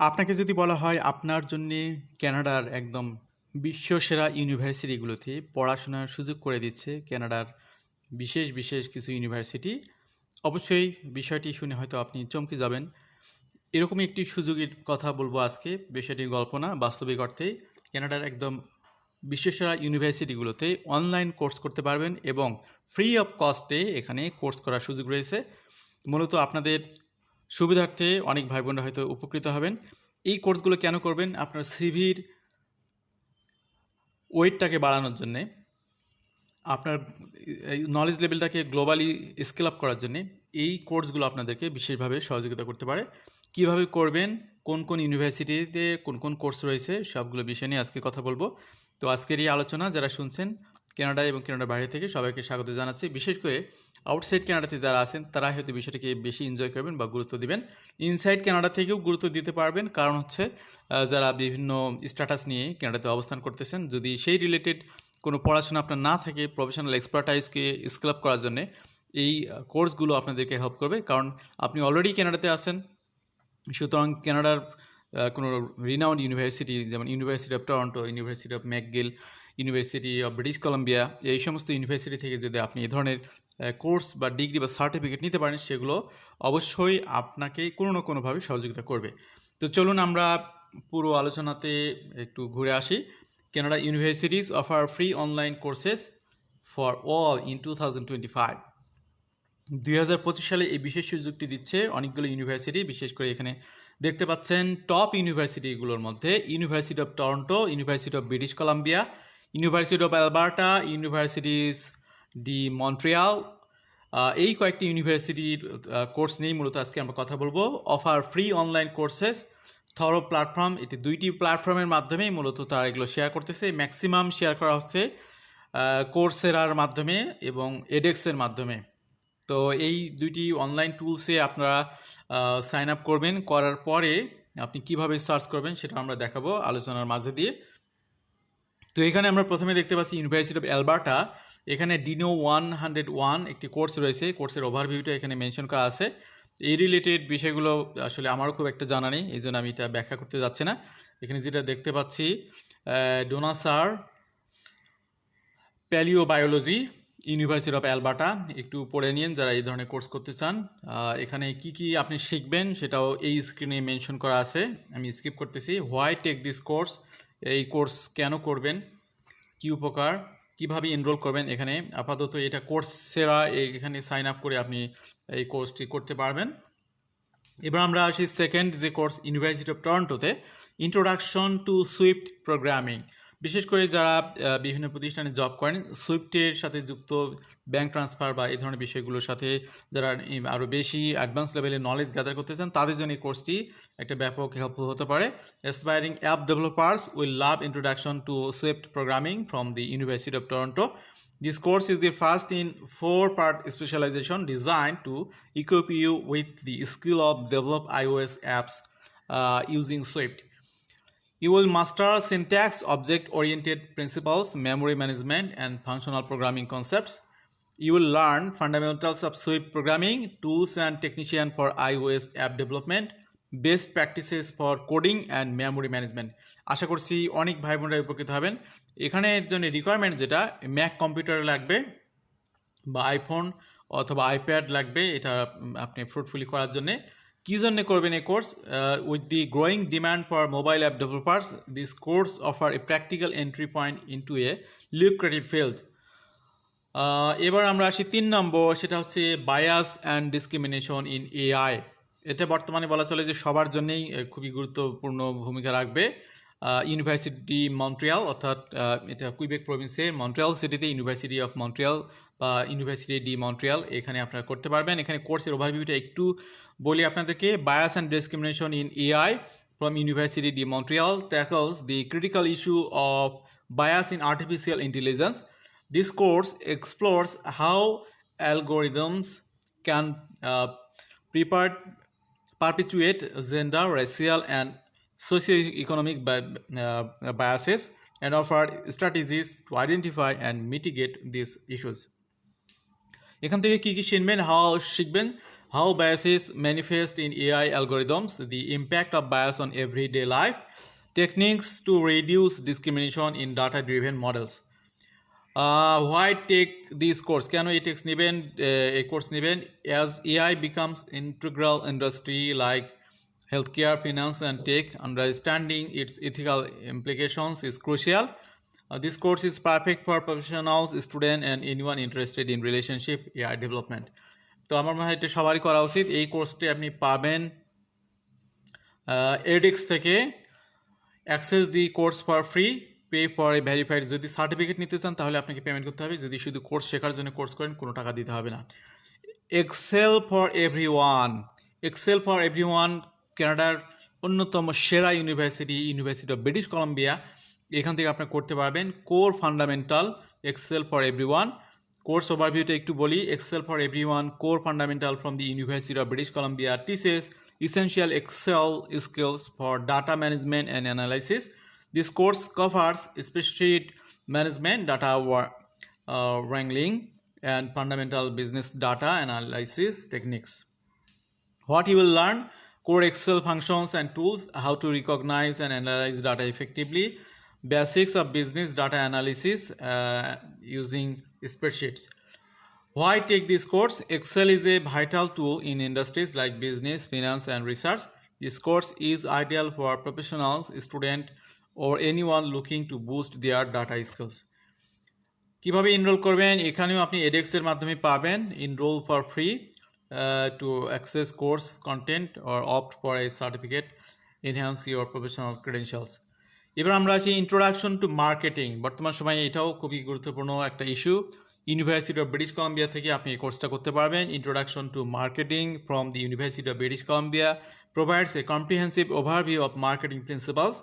আপনাকে যদি বলা হয় আপনার জন্যে ক্যানাডার একদম বিশ্বসেরা ইউনিভার্সিটিগুলোতে পড়াশোনার সুযোগ করে দিচ্ছে কানাডার বিশেষ বিশেষ কিছু ইউনিভার্সিটি, অবশ্যই বিষয়টি শুনে হয়তো আপনি চমকে যাবেন। এরকমই একটি সুযোগের কথা বলব আজকে, বিষয়টি গল্প না, বাস্তবিক অর্থে কানাডার একদম বিশ্বসেরা ইউনিভার্সিটিগুলোতে অনলাইন কোর্স করতে পারবেন এবং ফ্রি অফ কস্টে এখানে কোর্স করার সুযোগ রয়েছে। মূলত আপনাদের সুবিধার্থে অনেক ভাই বোনরা হয়তো উপকৃত হবেন। এই কোর্সগুলো কেন করবেন? আপনার সিভির ওয়েটটাকে বাড়ানোর জন্যে, আপনার নলেজ লেভেলটাকে গ্লোবালি স্কেল আপ করার জন্যে এই কোর্সগুলো আপনাদেরকে বিশেষভাবে সহযোগিতা করতে পারে। কীভাবে করবেন? কোন কোন ইউনিভার্সিটিতে কোন কোন কোর্স রয়েছে? সবগুলো বিষয় নিয়ে আজকে কথা বলব। তো আজকের এই আলোচনা, যারা শুনছেন কানাডা এবং কানাডার বাইরে থেকে সবাইকে স্বাগত জানাচ্ছি। বিশেষ করে আউটসাইড কানাডাতে যারা আছেন, তারা হয়তো বিষয়টিকে বেশি এনজয় করবেন বা গুরুত্ব দিবেন। ইনসাইড কানাডা থেকেও গুরুত্ব দিতে পারবেন। কারণ হচ্ছে যারা বিভিন্ন স্ট্যাটাস নিয়ে কানাডাতে অবস্থান করতেছেন, যদি সেই রিলেটেড কোনো পড়াশোনা আপনার না থাকে প্রফেশনাল এক্সপার্টাইজকে স্কেল আপ করার জন্যে এই কোর্সগুলো আপনাদেরকে হেল্প করবে। কারণ আপনি অলরেডি কানাডাতে আছেন, সুতরাং কানাডার কোনো রিনাউন্ড ইউনিভার্সিটি যেমন University of Toronto University of McGill University of British Columbia এই সমস্ত ইউনিভার্সিটি থেকে যদি আপনি এই ধরনের কোর্স বা ডিগ্রি বা সার্টিফিকেট নিতে পারেন, সেগুলো অবশ্যই আপনাকে কোনো না কোনোভাবে সহযোগিতা করবে। তো চলুন আমরা পুরো আলোচনাতে একটু ঘুরে আসি। Canada universities offer free online courses for all in two thousand twenty five দুই হাজার পঁচিশ সালে এই বিশেষ সুযোগটি দিচ্ছে অনেকগুলো ইউনিভার্সিটি বিশেষ করে এখানে দেখতে পাচ্ছেন টপ ইউনিভার্সিটিগুলোর মধ্যে University of Toronto University of British Columbia University of Alberta universities de Montreal এই কয়েকটি ইউনিভার্সিটির কোর্স নিয়েই মূলত আজকে আমরা কথা বলব। Offer free online courses through platform এটি দুইটি প্ল্যাটফর্মের মাধ্যমেই মূলত তারা এগুলো শেয়ার করতেছে। ম্যাক্সিমাম শেয়ার করা হচ্ছে কোর্সেরার মাধ্যমে এবং এডেক্সের মাধ্যমে। তো এই দুইটি অনলাইন টুলসে আপনারা সাইন আপ করবেন। করার পরে আপনি কীভাবে সার্চ করবেন সেটা আমরা দেখাবো আলোচনার মাঝে দিয়ে। তো এখানে আমরা প্রথমে দেখতে পাচ্ছি ইউনিভার্সিটি অফ অ্যালবার্টা এখানে ডিনো ওয়ান হান্ড্রেড ওয়ান একটি কোর্স রয়েছে। কোর্সের ওভারভিউটা এখানে মেনশন করা আছে। এই রিলেটেড বিষয়গুলো আসলে আমারও খুব একটা জানা নেই, এই জন্য আমি এটা ব্যাখ্যা করতে যাচ্ছি না। এখানে যেটা দেখতে পাচ্ছি dinosaur palaeobiology University of Alberta একটু পড়ে নিন যারা এই ধরনের কোর্স করতে চান। এখানে কি কি আপনি শিখবেন সেটাও এই স্ক্রিনে মেনশন করা আছে। আমি স্কিপ করতেছি। হোয়াই টেক দিস কোর্স এই কোর্স কেন করবেন? কি উপকার? কীভাবে এনরোল করবেন এখানে? আপাতত এটা কোর্স সেরা এখানে সাইন আপ করে আপনি এই কোর্সটি করতে পারবেন। এবার আমরা আসি সেকেন্ড যে কোর্স ইউনিভার্সিটি অফ টরন্টোতে ইন্ট্রোডাকশন টু সুইফট প্রোগ্রামিং বিশেষ করে যারা বিভিন্ন প্রতিষ্ঠানে জব করেন সুইফটের সাথে যুক্ত ব্যাংক ট্রান্সফার বা এই ধরনের বিষয়গুলোর সাথে যারা আরও বেশি অ্যাডভান্স লেভেলের নলেজ গ্যাদার করতে চান তাদের জন্য এই কোর্সটি একটা ব্যাপক হেল্পফুল হতে পারে aspiring app developers will love introduction to Swift programming from the University of Toronto This course is the first in four-part specialization designed to equip you with the skill of develop iOS apps uh, using Swift. You will master syntax, object-oriented principles, memory management, and functional programming concepts. You will learn fundamentals of Swift programming, tools and technician for iOS app development, best practices for coding and memory management. আশা করছি অনেক ভাই বোনরা উপকৃত হবেন এখানে জন্য requirement যেটা ম্যাক কম্পিউটার লাগবে বা আইফোন অথবা আইপ্যাড লাগবে এটা আপনি ফ্রুটফুলি করার জন্য কী জন্য করবেন এই course with the growing demand for mobile app developers this course offer a practical entry point into a lucrative field এবার আমরা আসি তিন নম্বর, সেটা হচ্ছে bias and discrimination in AI এটা বর্তমানে বলা চলে যে সবার জন্যেই খুবই গুরুত্বপূর্ণ ভূমিকা রাখবে। ইউনিভার্সিটি মন্ট্রিয়াল অর্থাৎ এটা কুইবেক প্রভিন্সের মন্ট্রিয়াল সিটিতে ইউনিভার্সিটি অফ মন্ট্রিয়াল বা ইউনিভার্সিটি ডি মন্ট্রিয়াল এখানে আপনারা করতে পারবেন। এখানে কোর্সের ওভারভিউটা একটু বলি আপনাদেরকে। Bias and discrimination in AI from University de Montreal tackles the critical issue of bias in artificial intelligence this course explores how algorithms can prepare perpetuate gender racial and socioeconomic bi- uh, biases and offer strategies to identify and mitigate these issues. এখান থেকে কি কি শিখবেন হাও শিখবেন how biases manifest in AI algorithms, the impact of bias on everyday life, techniques to reduce discrimination in data driven models. Why take this course কেন এই text নেবেন এই কোর্স নেবেন as AI becomes integral industry like care finance and tech understanding its ethical implications is crucial this course is perfect for professionals student and anyone interested in relationship AI development তো আমার মনে হয় এটা সবারই করা উচিত। এই কোর্সটি আপনি পাবেন এডিক্স থেকে access the course for free pay for a verified যদি সার্টিফিকেট নিতে চান, তাহলে আপনাকে পেমেন্ট করতে হবে। যদি শুধু কোর্স শেখার জন্য কোর্স করেন, কোনো টাকা দিতে হবে না। Excel for everyone Excel for everyone কানাডার অন্যতম সেরা university University of British Columbia এখান থেকে আপনি করতে পারবেন core fundamental Excel for everyone course ওভারভিউটা একটু বলি Excel for everyone core fundamental from the University of British Columbia teaches essential Excel skills for data management and analysis. This course covers spreadsheet management, data uh, wrangling, and fundamental business data analysis techniques. What you will learn core Excel functions and tools, how to recognize and analyze data effectively, basics of business data analysis uh, using spreadsheets. Why take this course? Excel is a vital tool in industries like business, finance, and research. This course is ideal for professionals, students, or anyone looking to boost their data skills. কীভাবে enrol করবেন এখানেও আপনি এডেক্সের মাধ্যমে পাবেন enrol for free to access course content or opt for a certificate enhance your professional credentials এবার আমরা আছি ইন্ট্রোডাকশন টু মার্কেটিং বর্তমান সময়ে এটাও খুবই গুরুত্বপূর্ণ একটা issue University of British Columbia থেকে আপনি এই কোর্সটা করতে পারবেন introduction to marketing from the University of British Columbia provides a comprehensive overview of marketing principles.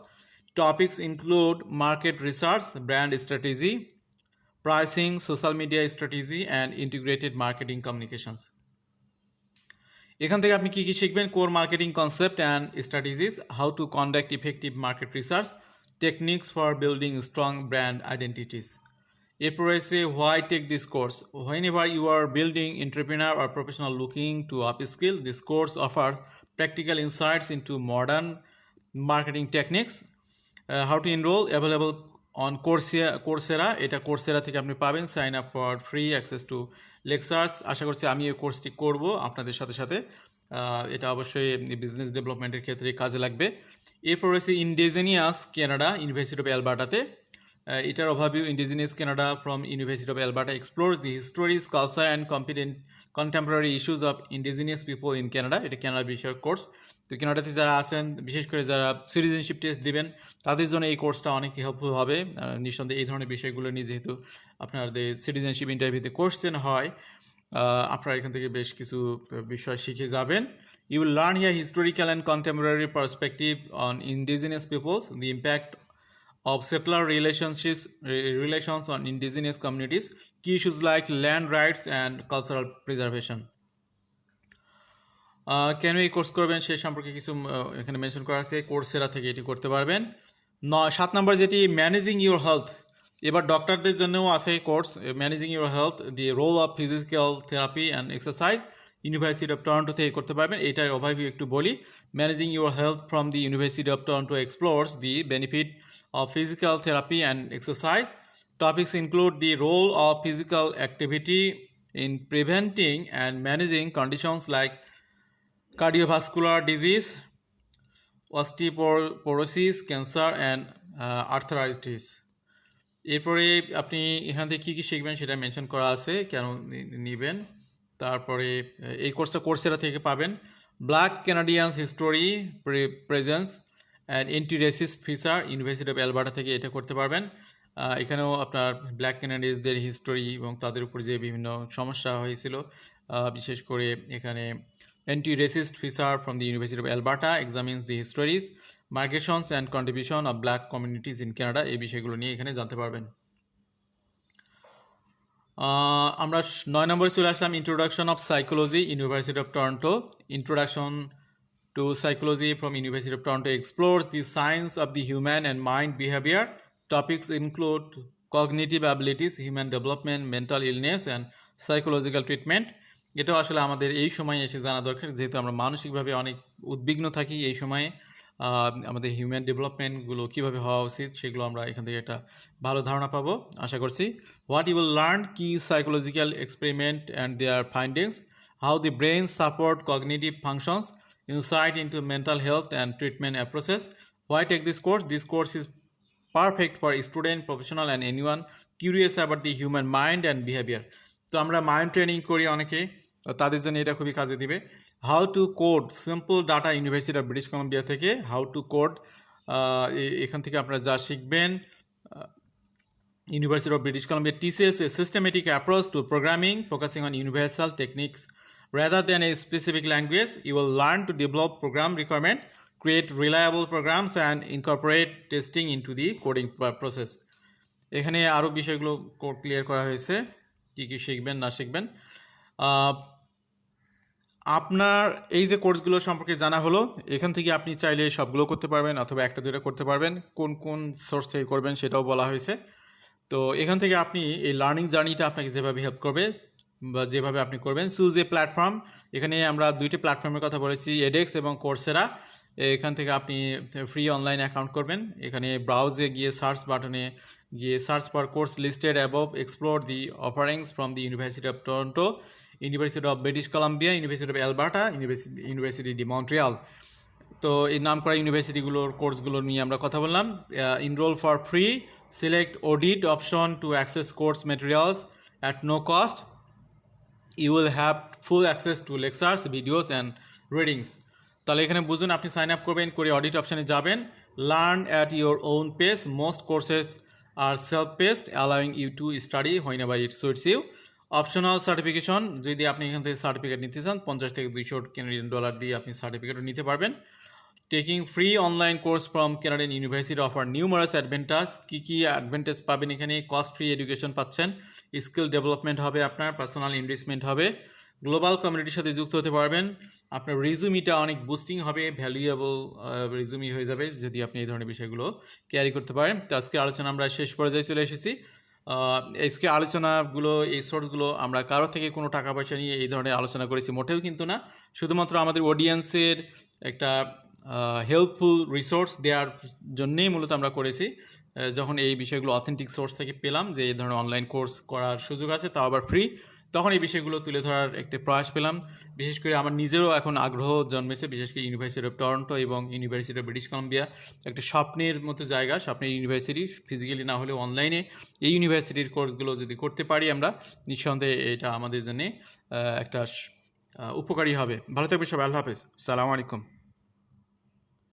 Topics include market research, brand strategy, pricing, social media strategy, and integrated marketing communications. এখান থেকে আপনি কি কি শিখবেন? Core marketing concept and strategies how to conduct effective market research techniques for building strong brand identities এরপর রয়েছে why take this course whenever you are building entrepreneur or professional looking to upskill this course offer practical insights into modern marketing techniques how to enrol available on Coursera Coursera এটা Coursera থেকে আপনি পাবেন sign up for free access to lectures আশা করছি আমি এই কোর্সটি করব আপনাদের সাথে সাথে। এটা অবশ্যই বিজনেস ডেভেলপমেন্টের ক্ষেত্রে কাজে লাগবে। এরপর রয়েছে ইন্ডিজেনিয়াস কানাডা ইউনিভার্সিটি অফ অ্যালবার্টাতে এটার overview indigenous Canada from University of Alberta explores the histories culture and competent contemporary issues of indigenous people in Canada এটা কানাডা বিষয়ক কোর্স তো কানাডাতে যারা আছেন বিশেষ করে যারা সিটিজেনশিপ টেস্ট দিবেন তাদের জন্য এই কোর্সটা অনেক হেল্পফুল হবে। নিঃসন্দেহে এই ধরনের বিষয়গুলো নিয়ে যেহেতু আপনাদের সিটিজেনশিপ ইন্টারভিউতে কোশ্চেন হয় আপনারা এখান থেকে বেশ কিছু বিষয় শিখে যাবেন। You will learn here historical and contemporary perspective on indigenous peoples the impact relationships re- relations on indigenous communities key issues like land rights and cultural preservation. Ah, কেন এই কোর্স করবেন সে সম্পর্কে কিছু এখানে মেনশন করা আছে। কোর্সেরা থেকে এটি করতে পারবেন। নয় সাত নম্বর যেটি ম্যানেজিং ইউর হেলথ এবার ডক্টরদের জন্যও আছে course managing your health the role of physical therapy and exercise University of Toronto থেকে করতে পারবেন। এটার ওভারভিউ একটু বলি। Managing your health from the University of Toronto explores the benefit of physical therapy and exercise Topics include the role of physical activity in preventing and managing conditions like cardiovascular disease, osteoporosis, and uh, arthritis. এরপরে আপনি এখান থেকে কী কী শিখবেন সেটা mention করা আছে কেন নিবেন। তারপরে এই কোর্সটা কোর্সেরা থেকে পাবেন। Black Canadians history presence and anti racist feature University of Alberta থেকে এটা করতে পারবেন। এখানেও আপনার ব্ল্যাক ক্যানাডিয়ানসদের হিস্টোরি এবং তাদের উপর যে বিভিন্ন সমস্যা হয়েছিল বিশেষ করে এখানে racist feature from the University of Alberta examines the histories migrations and contribution of black communities in Canada এই বিষয়গুলো নিয়ে এখানে জানতে পারবেন। আমরা নয় নম্বরে চলে আসলাম introduction of psychology University of Toronto introduction to psychology from University of Toronto explores the science of the human and mind behaviour topics include cognitive abilities, human development, mental illness, and psychological treatment. এটাও আসলে আমাদের এই সময় এসে জানা দরকার। যেহেতু আমরা মানসিকভাবে অনেক উদ্বিগ্ন থাকি এই সময়ে আমাদের হিউম্যান ডেভেলপমেন্টগুলো কীভাবে হওয়া উচিত সেগুলো আমরা এখান থেকে একটা ভালো ধারণা পাবো। আশা করছি হোয়াট ইউল লার্ন কি psychological experiment and their findings how the brain support cognitive functions inside into mental health and treatment approaches why take this course this course is perfect for student professional and anyone curious about the human mind and behaviour তো আমরা mind training করি অনেকে। তাদের জন্য এটা খুবই কাজে দিবে। How to code simple data University of British Columbia থেকে হাউ টু কোড এখান থেকে আপনারা যা শিখবেন University of British Columbia teaches a systematic approach to programming focusing on universal techniques rather than a specific language you will learn to develop program requirement create reliable programs and incorporate testing into the coding process এখানে আরও বিষয়গুলো clear করা হয়েছে, কী কী শিখবেন, না শিখবেন। আপনার এই যে কোর্সগুলো সম্পর্কে জানা হলো, এখান থেকে আপনি চাইলে সবগুলো করতে পারবেন অথবা একটা দুটা করতে পারবেন। কোন কোন সোর্স থেকে করবেন সেটাও বলা হয়েছে। তো এখান থেকে আপনি এই লার্নিং জার্নিটা আপনাকে যেভাবে হেল্প করবে বা যেভাবে আপনি করবেন সুজ এ প্ল্যাটফর্ম এখানে আমরা দুইটি প্ল্যাটফর্মের কথা বলেছি এডেক্স এবং কোর্সেরা এখান থেকে আপনি ফ্রি অনলাইন অ্যাকাউন্ট করবেন। এখানে ব্রাউজে গিয়ে সার্চ বাটনে গিয়ে search for course listed above explore the offerings from the University of Toronto University of British Columbia University of Alberta university university de Montreal তো এই নাম করা ইউনিভার্সিটিগুলোর কোর্সগুলো নিয়ে আমরা কথা বললাম। Enrol for free select audit option to access course materials at no cost you will have full access to lectures videos and readings তাহলে এখানে বুঝুন, আপনি সাইন আপ করবেন, করে অডিট অপশানে যাবেন। Learn at your own pace most courses are self paced allowing you to study হয় না by it suits you optional certification যদি আপনি এখান থেকে সার্টিফিকেট নিতে চান, পঞ্চাশ থেকে দুইশো কেনাডিয়ান ডলার দিয়ে আপনি সার্টিফিকেটও নিতে পারবেন। Taking free online course from Canadian university offer numerous advantages কী কী অ্যাডভান্টেজ পাবেন এখানে? কস্ট ফ্রি এডুকেশন পাচ্ছেন। স্কিল ডেভেলপমেন্ট হবে আপনার পার্সোনাল ইনভেস্টমেন্ট হবে। গ্লোবাল কমিউনিটির সাথে যুক্ত হতে পারবেন। আপনার রিজুমিটা অনেক বুস্টিং হবে ভ্যালুয়েবল রিজুমি হয়ে যাবে যদি আপনি এই ধরনের বিষয়গুলো ক্যারি করতে পারেন। তো আজকে আলোচনা আমরা শেষ পর্যায়ে চলে এসেছি। আজকে আলোচনাগুলো, এই সোর্সগুলো আমরা কারও থেকে কোনো টাকা পয়সা নিয়ে এই ধরনের আলোচনা করেছি, মোটেও কিন্তু না। শুধুমাত্র আমাদের অডিয়েন্সের একটা হেল্পফুল রিসোর্স দেওয়ার জন্যেই মূলত আমরা করেছি। যখন এই বিষয়গুলো অথেন্টিক সোর্স থেকে পেলাম যে এই ধরনের অনলাইন কোর্স করার সুযোগ আছে, তাও আবার ফ্রি তখন এই বিষয়গুলো তুলে ধরার একটি প্রয়াস পেলাম। বিশেষ করে আমার নিজেরও এখন আগ্রহ জন্মেছে, বিশেষ করে ইউনিভার্সিটি অফ টরন্টো এবং ইউনিভার্সিটি অফ ব্রিটিশ কলম্বিয়া একটা স্বপ্নের মতো জায়গা, স্বপ্নের ইউনিভার্সিটি ফিজিক্যালি না হলেও অনলাইনে এই ইউনিভার্সিটির কোর্সগুলো যদি করতে পারি আমরা, নিঃসন্দেহে এটা আমাদের জন্যে একটা উপকারী হবে। ভালো থাকবে সবাই, আল্লাহ হাফেজ। সালামু আলাইকুম।